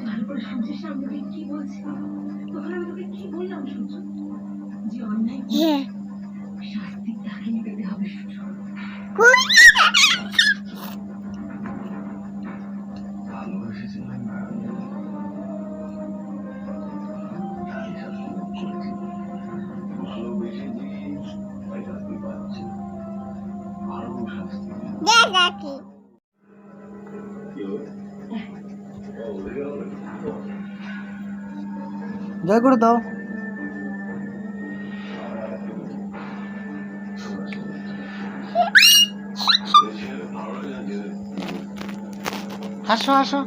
তারপরে সূর্যের সামনে দিয়ে কি বলছি? তখন আমি তোকে কি বললাম সূর্য যে অন্যায় হ্যাঁ। শাস্তি তাকেই পেতে হবে সূর্য নাকি? জয় করে দাও। হাসো হাসো।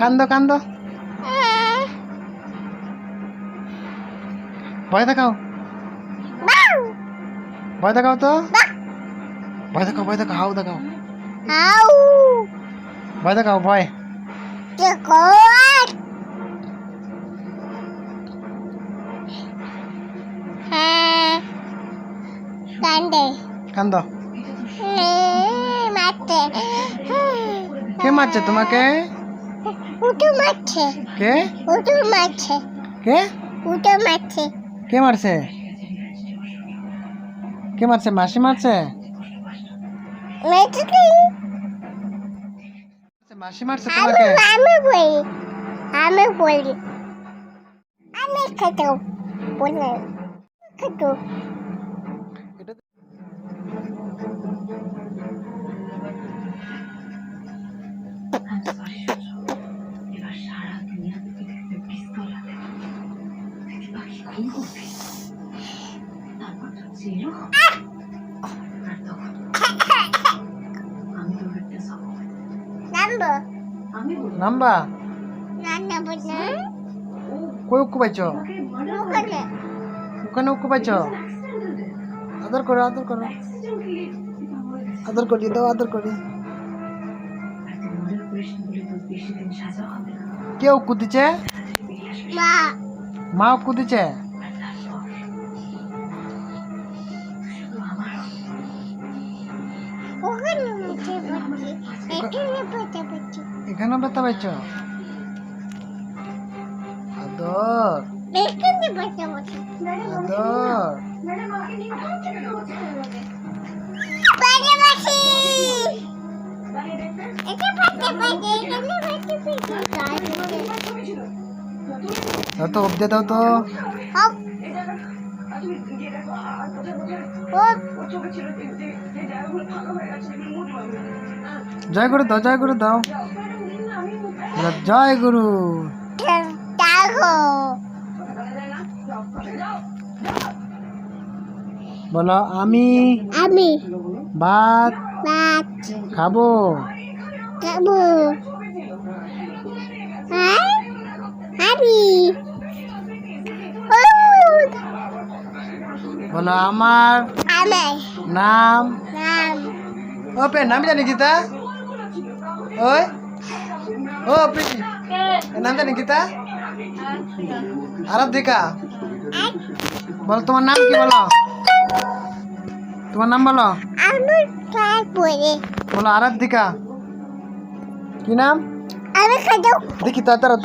কান্দ কান্দ। ভয় দেখাও। ভয় দেখাও তো। ভয় দেখাও ভয় দেখাও হাউ দেখাও। আউ ভয় দেখাও ভয়। দেখো হ্যাঁ। কান্দে। কান্দ। মারতে। কে মারছে তোমাকে? উঠু মারছে। কে? উঠু মারছে। কে? উঠু মারছে। কে মারছে? কে মারছে? মাসি মারছে? মাসি মারছে তোমাকে? আমি বলি আমি বলি। আমি খেতেও বলে খেতেও। এটা- নাম্বা। কই উক্কু পাইছ? ওখানে। উক্কু পাইছ? আদর করো আদর করো। আদর করি দাও আদর করি। কে উক্কু দিছে? মা উক্কু দিছে? যে যে জায়গাগুলো ভালো হয়ে গেছে এগুলো মুড পাবে জয় করে দাও, জয় করে দাও। জয় গুরু। বলো আমি আমি ভাত ভাত খাব। খাব। আমি বলো আমার আমি নাম নাম ও পে নাম জানি গীতা। ওই ও প্রীতি এর নাম জানি গীতা আরাধিকা বলো তোমার নাম কি বলো তোমার নাম বলো আমি তারপরে বলো আরাধিকা কি নাম আমি খাব দেখি তাড়াতাড়ি